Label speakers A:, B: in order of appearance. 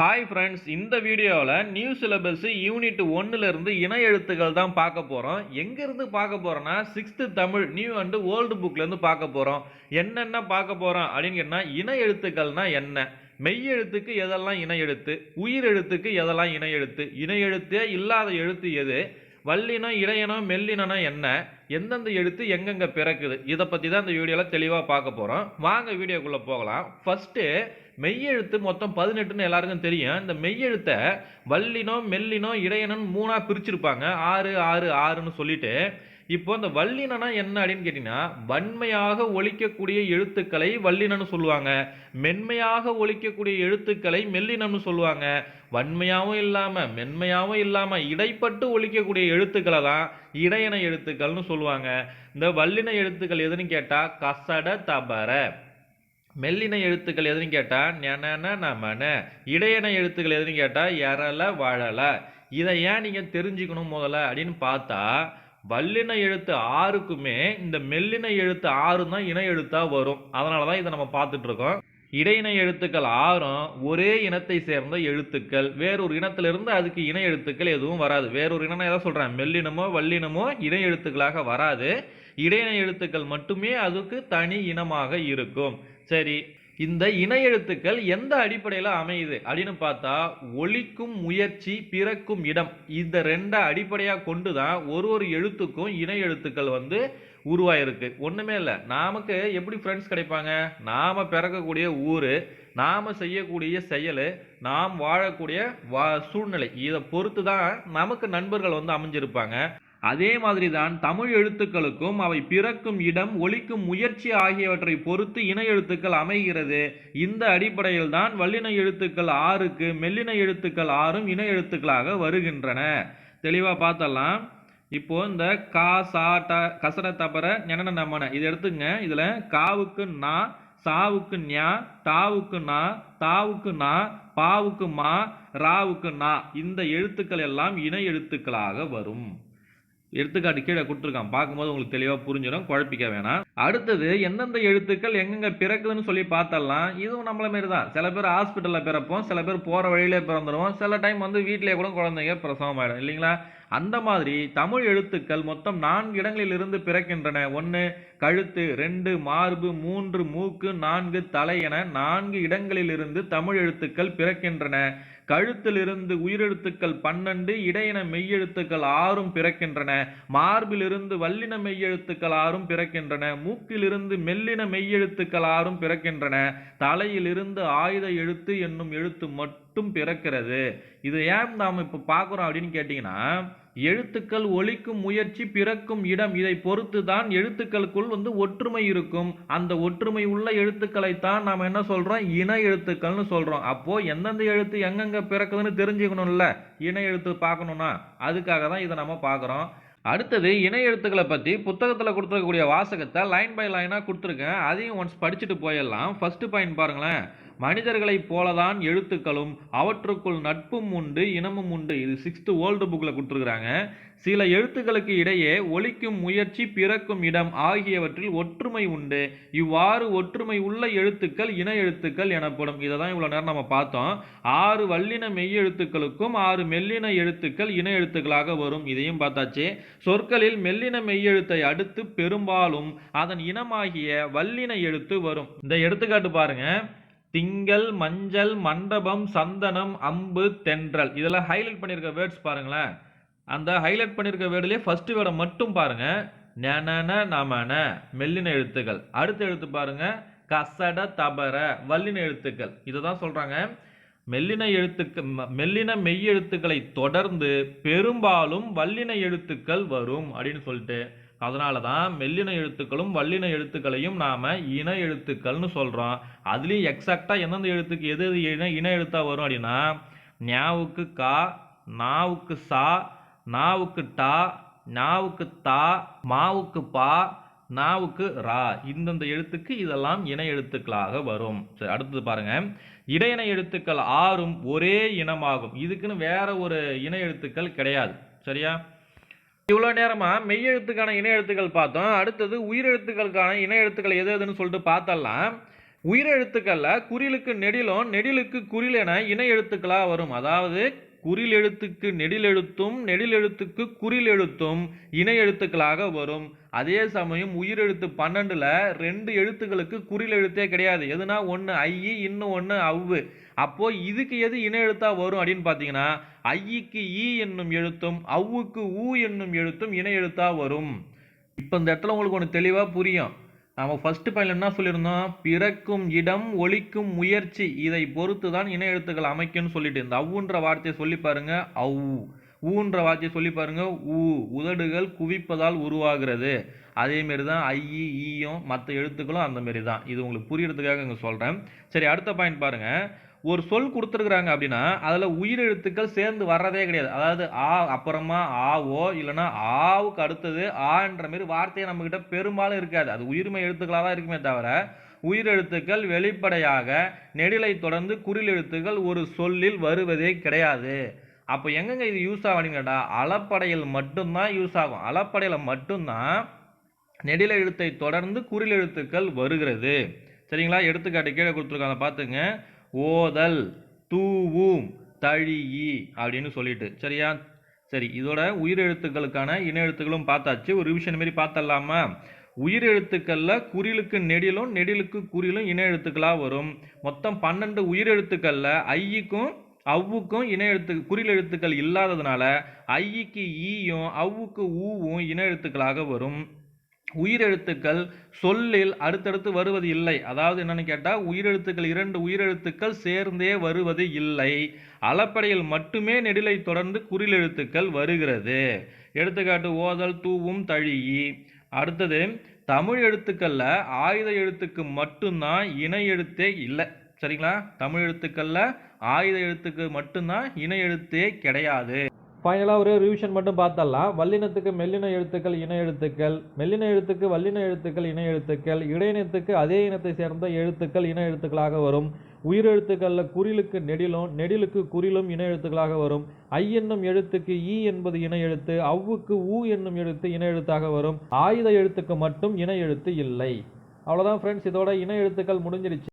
A: Hi friends இந்த வீடியோவில் new syllabus unit ஒன்னுலேருந்து இணை எழுத்துக்கள் தான் பார்க்க போகிறோம் எங்கேருந்து பார்க்க போகிறோன்னா sixth Tamil new and old புக்லேருந்து பார்க்க போகிறோம் என்னென்ன பார்க்க போகிறோம் அப்படின்னு கேட்டால் இணை எழுத்துக்கள்னா என்ன? மெய் எழுத்துக்கு எதெல்லாம் இணை எழுத்து? உயிர் எழுத்துக்கு எதெல்லாம் இணை எழுத்து? இணை எழுத்தே இல்லாத எழுத்து எது? வல்லினம் இடையனம் மெல்லினம் என்ன? எந்தெந்த எழுத்து எங்கெங்கே பிறக்குது? இதை பற்றி தான் இந்த வீடியோவில் தெளிவாக பார்க்க போகிறோம் வாங்க வீடியோக்குள்ளே போகலாம். ஃபஸ்ட்டு மெய்யெழுத்து மொத்தம் பதினெட்டுன்னு எல்லாருக்கும் தெரியும். இந்த மெய்யெழுத்தை வல்லினம் மெல்லினம் இடையனம் மூணாக பிரிச்சிருப்பாங்க. ஆறு ஆறு ஆறுன்னு சொல்லிட்டு இப்போ இந்த வல்லினனா என்ன அப்படின்னு கேட்டிங்கன்னா வன்மையாக ஒழிக்கக்கூடிய எழுத்துக்களை வல்லினன்னு சொல்லுவாங்க. மென்மையாக ஒழிக்கக்கூடிய எழுத்துக்களை மெல்லினம்னு சொல்லுவாங்க. வன்மையாகவும் இல்லாமல் மென்மையாகவும் இல்லாமல் இடைப்பட்டு ஒழிக்கக்கூடிய எழுத்துக்களை தான் இடையன எழுத்துக்கள்னு சொல்லுவாங்க. இந்த வல்லின எழுத்துக்கள் எதுன்னு கேட்டால் கசட தபர. மெல்லின எழுத்துக்கள் எதுன்னு கேட்டால் நென நமன. இடையன எழுத்துக்கள் எதுன்னு கேட்டால் எரல வழல இதை ஏன் நீங்கள் தெரிஞ்சுக்கணும் முதல்ல அப்படின்னு பார்த்தா வல்லின எழுத்து ஆறுக்குமே இந்த மெல்லின எழுத்து ஆறு தான் இணை எழுத்தாக வரும். அதனால தான் இதை நம்ம பார்த்துட்டு இருக்கோம் இடையின எழுத்துக்கள் ஆறும் ஒரே இனத்தை சேர்ந்த எழுத்துக்கள். வேறொரு இனத்திலிருந்து அதுக்கு இணை எழுத்துக்கள் எதுவும் வராது. வேறொரு இனம் எதாவது சொல்கிறேன் மெல்லினமோ வல்லினமோ இணை எழுத்துக்களாக வராது. இடையின எழுத்துக்கள் மட்டுமே அதுக்கு தனி இனமாக இருக்கும். சரி இந்த இணை எழுத்துக்கள் எந்த அடிப்படையில் அமையுது அப்படின்னு பார்த்தா ஒழிக்கும் முயற்சி பிறக்கும் இடம். இந்த ரெண்டை அடிப்படையாக கொண்டு தான் ஒரு ஒரு எழுத்துக்கும் இணை எழுத்துக்கள் வந்து உருவாயிருக்கு. ஒன்றுமே இல்லை. நமக்கு எப்படி ஃப்ரெண்ட்ஸ் கிடைப்பாங்க? நாம் பிறக்கக்கூடிய ஊர் நாம் செய்யக்கூடிய செயல் நாம் வாழக்கூடிய வா சூழ்நிலை. இதை பொறுத்து தான் நமக்கு நண்பர்கள் வந்து அமைஞ்சிருப்பாங்க. அதே மாதிரி தான் தமிழ் எழுத்துக்களுக்கும் அவை பிறக்கும் இடம் ஒழிக்கும் முயற்சி ஆகியவற்றை பொறுத்து இணை எழுத்துக்கள் அமைகிறது. இந்த அடிப்படையில் தான் வல்லின எழுத்துக்கள் ஆறுக்கு மெல்லின எழுத்துக்கள் ஆறும் இணை எழுத்துக்களாக வருகின்றன. தெளிவாக பார்த்தலாம். இப்போ இந்த கா சா ட கசர தபர ஞன நமன. இது எடுத்துங்க. இதில் காவுக்கு நா சாவுக்கு ஞா டாவுக்கு நா தாவுக்கு நா பாவுக்கு மா ராவுக்கு நா. இந்த எழுத்துக்கள் எல்லாம் இணை எழுத்துக்களாக வரும். எடுத்துக்காட்டு கீழே கொடுத்துருக்கான். பார்க்கும்போது உங்களுக்கு தெளிவாக புரிஞ்சிடும் குழப்பிக்க வேணாம். அடுத்தது எந்தெந்த எழுத்துக்கள் எங்கெங்க பிறக்குதுன்னு சொல்லி பார்த்தலாம் இதுவும் நம்மள மாரி தான் சில பேர் ஹாஸ்பிட்டலில் பிறப்போம். சில பேர் போகிற வழியிலே பிறந்துடுவோம் சில டைம் வந்து வீட்டிலே கூட குழந்தைங்க பிரசவம் ஆகிடும் இல்லைங்களா? அந்த மாதிரி தமிழ் எழுத்துக்கள் மொத்தம் நான்கு இடங்களில் இருந்து பிறக்கின்றன. ஒன்று கழுத்து. ரெண்டு மார்பு. மூன்று மூக்கு. நான்கு தலை என நான்கு இடங்களிலிருந்து தமிழ் எழுத்துக்கள் பிறக்கின்றன. கழுத்திலிருந்து உயிரெழுத்துக்கள் பன்னெண்டு இடையின மெய்யெழுத்துக்கள் ஆறும் பிறக்கின்றன. மார்பிலிருந்து வல்லின மெய்யெழுத்துக்கள் ஆறும் பிறக்கின்றன. மூக்கிலிருந்து மெல்லின மெய்யெழுத்துக்கள் ஆறும் பிறக்கின்றன. தலையிலிருந்து ஆயுத எழுத்து என்னும் எழுத்து மட்டும் மட்டும் பிறக்கிறது. இது ஏன் நாம் இப்போ பார்க்குறோம் அப்படின்னு கேட்டிங்கன்னா எழுத்துக்கள் ஒழிக்கும் முயற்சி பிறக்கும் இடம். இதை பொறுத்து தான் எழுத்துக்களுக்குள் வந்து ஒற்றுமை இருக்கும். அந்த ஒற்றுமை உள்ள எழுத்துக்களைத்தான் நாம் என்ன சொல்கிறோம் இன எழுத்துக்கள்னு சொல்கிறோம் அப்போது எந்தெந்த எழுத்து எங்கெங்கே பிறக்குதுன்னு தெரிஞ்சுக்கணும்ல. இன எழுத்து பார்க்கணுன்னா அதுக்காக தான் இதை நம்ம பார்க்குறோம். அடுத்தது இணை எழுத்துக்களை பற்றி புத்தகத்தில் கொடுத்துருக்கக்கூடிய வாசகத்தை லைன் பை லைனாக கொடுத்துருக்கேன். அதையும் ஒன்ஸ் படிச்சுட்டு போயிடலாம். ஃபஸ்ட்டு பாயிண்ட் பாருங்களேன். மனிதர்களைப் போலதான் எழுத்துக்களும் அவற்றுக்குள் நட்பும் உண்டு இனமும் உண்டு. இது சிக்ஸ்த்து ஓல்டு புக்கில் கொடுத்துருக்குறாங்க. சில எழுத்துக்களுக்கு இடையே ஒழிக்கும் முயற்சி பிறக்கும் இடம் ஆகியவற்றில் ஒற்றுமை உண்டு. இவ்வாறு ஒற்றுமை உள்ள எழுத்துக்கள் இன எழுத்துக்கள் எனப்படும். இதை தான் இவ்வளோ நேரம் நம்ம பார்த்தோம். ஆறு வல்லின மெய்யெழுத்துக்களுக்கும் ஆறு மெல்லின எழுத்துக்கள் இன எழுத்துக்களாக வரும். இதையும் பார்த்தாச்சு. சொற்களில் மெல்லின மெய்யெழுத்தை அடுத்து பெரும்பாலும் அதன் இனமாகிய வல்லின எழுத்து வரும். இந்த எடுத்துக்காட்டு பாருங்கள் திங்கள் மஞ்சள் மண்டபம் சந்தனம் அம்பு தென்றல். இதெல்லாம் ஹைலைட் பண்ணியிருக்க வேர்ட்ஸ் பாருங்களேன். அந்த ஹைலைட் பண்ணியிருக்க வேர்டுலேயே ஃபஸ்ட்டு வேர்டை மட்டும் பாருங்கள் நன நமன மெல்லின எழுத்துக்கள். அடுத்த எழுத்து பாருங்க. கசட தபர வல்லின எழுத்துக்கள். இதை தான் சொல்கிறாங்க மெல்லின எழுத்துக்கள் மெல்லின மெய் எழுத்துக்களை தொடர்ந்து பெரும்பாலும் வல்லின எழுத்துக்கள் வரும் அப்படின்னு சொல்லிட்டு அதனால தான் மெல்லின எழுத்துக்களும் வல்லின எழுத்துக்களையும் நாம் இன எழுத்துக்கள்னு சொல்கிறோம் அதுலேயும் எக்ஸாக்டாக எந்தெந்த எழுத்துக்கு எது எது இன இன எழுத்தாக வரும் அப்படின்னா ஞாவுக்கு கா நாவுக்கு சா நாவுக்கு டா நாவுக்கு தா மாவுக்கு பா நாவுக்கு ரா. இந்தந்த எழுத்துக்கு இதெல்லாம் இன எழுத்துக்களாக வரும். சரி அடுத்தது பாருங்க. இடையின எழுத்துக்கள் ஆறும் ஒரே இனமாகும். இதுக்குன்னு வேற ஒரு இன எழுத்துக்கள் கிடையாது. சரியா? இவ்வளோ நேரமாக மெய்யெழுத்துக்கான இணை எழுத்துக்கள் பார்த்தோம். அடுத்தது உயிரெழுத்துக்களுக்கான இணை எழுத்துக்கள் எது எதுன்னு சொல்லிட்டு பார்த்தலாம். உயிரெழுத்துக்களில் குறிலுக்கு நெடிலும் நெடிலுக்கு குறில் என இணை வரும். அதாவது குறில் எழுத்துக்கு நெடில் எழுத்தும் நெடில் எழுத்துக்கு குறில் எழுத்தும் இணை எழுத்துக்களாக வரும். அதே சமயம் உயிரெழுத்து பன்னெண்டில் ரெண்டு எழுத்துக்களுக்கு குறில் எழுத்தே கிடையாது. எதுனா ஒன்று ஐ இன்னும் ஒன்று அவ்வு அப்போது இதுக்கு எது இணை எழுத்தாக வரும் அப்படின்னு பார்த்தீங்கன்னா ஐக்கு ஈ என்னும் எழுத்தும் அவ்வுக்கு ஊ என்னும் எழுத்தும் இணை எழுத்தாக வரும். இப்போ இந்த இடத்துல உங்களுக்கு ஒன்று தெளிவாக புரியும். நம்ம ஃபர்ஸ்ட் பாயிண்ட் என்ன சொல்லியிருந்தோம்? பிறக்கும் இடம் ஒழிக்கும் முயற்சி இதை பொறுத்து தான் இணை எழுத்துக்கள் அமைக்கும்னு சொல்லிட்டு இந்த அவ்வுன்ற வார்த்தையை சொல்லி பாருங்க அவ் ஊன்ற வார்த்தையை சொல்லி பாருங்க ஊ. உதடுகள் குவிப்பதால் உருவாகிறது. அதேமாரி தான் ஐ ஈயும் மற்ற எழுத்துக்களும் அந்த மாரி தான் இது உங்களுக்கு புரியறதுக்காக இங்கே சொல்கிறேன் சரி அடுத்த பாயிண்ட் பாருங்கள் ஒரு சொல் கொடுத்துருக்குறாங்க அப்படின்னா அதில் உயிரெழுத்துக்கள் சேர்ந்து வர்றதே கிடையாது. அதாவது ஆ அப்புறமா ஆவோ இல்லைன்னா ஆவுக்கு அடுத்தது ஆன்ற மாரி வார்த்தையை நம்மக்கிட்ட பெரும்பாலும் இருக்காது. அது உயிர்மை எழுத்துக்களாக தான் இருக்குமே தவிர உயிரெழுத்துக்கள் வெளிப்படையாக நெடிலை தொடர்ந்து குறில் எழுத்துக்கள் ஒரு சொல்லில் வருவதே கிடையாது. அப்போ எங்கெங்க இது யூஸ் ஆகும் அப்படின்னு அளப்படையில் மட்டும்தான் யூஸ் ஆகும். அளப்படையில் மட்டும்தான் நெடில எழுத்தை தொடர்ந்து குறில் எழுத்துக்கள் வருகிறது. சரிங்களா? எடுத்துக்காட்டு கீழே கொடுத்துருக்காங்க. பார்த்துங்க ஓதல் தூவும் தழியி அப்படின்னு சொல்லிட்டு. சரியா? சரி இதோட உயிரெழுத்துக்களுக்கான இன எழுத்துக்களும் பார்த்தாச்சு. ஒரு ரிவிஷன் மாரி பார்த்தலாமா உயிரெழுத்துக்களில் குறிலுக்கு நெடிலும் நெடிலுக்கு குறிலும் இன எழுத்துக்களாக வரும். மொத்தம் பன்னெண்டு உயிரெழுத்துக்களில் ஐயிக்கும் அவ்வுக்கும் இன எழுத்து குறில் எழுத்துக்கள் இல்லாததுனால ஐயிக்கு ஈயும் அவ்வுக்கு ஊவும் இன எழுத்துக்களாக வரும். உயிரெழுத்துக்கள் சொல்லில் அடுத்தடுத்து வருவது இல்லை. அதாவது என்னன்னு கேட்டால் உயிரெழுத்துக்கள் இரண்டு உயிரெழுத்துக்கள் சேர்ந்தே வருவது இல்லை. அளப்படையில் மட்டுமே நெடிலை தொடர்ந்து குறிலெழுத்துக்கள் வருகிறது. எடுத்துக்காட்டு ஓதல் தூவும் தழியி அடுத்தது தமிழ் எழுத்துக்களில் ஆயுத எழுத்துக்கு மட்டும்தான் இணை எழுத்தே இல்லை. சரிங்களா? தமிழ் எழுத்துக்களில் ஆயுத எழுத்துக்கு மட்டும்தான் இணை எழுத்தே கிடையாது. ஃபைனலாக ஒரு ரிவிஷன் மட்டும் பார்த்தரலாம் வல்லினத்துக்கு மெல்லின எழுத்துக்கள் இன எழுத்துக்கள். மெல்லின எழுத்துக்கு வல்லின எழுத்துக்கள் இன எழுத்துக்கள். இடையினத்துக்கு அதே இனத்தை சேர்ந்த எழுத்துக்கள் இன எழுத்துக்களாக வரும். உயிரெழுத்துக்களில் குறிலுக்கு நெடிலும் நெடிலுக்கு குறிலும் இன எழுத்துக்களாக வரும். ஐ என்னும் எழுத்துக்கு ஈ என்பது இன எழுத்து. அவ்வுக்கு ஊ என்னும் எழுத்து இன எழுத்தாக வரும். ஆயுத எழுத்துக்கு மட்டும் இன எழுத்து இல்லை. அவ்வளோதான் ஃப்ரெண்ட்ஸ் இதோட இன எழுத்துக்கள் முடிஞ்சிருச்சு.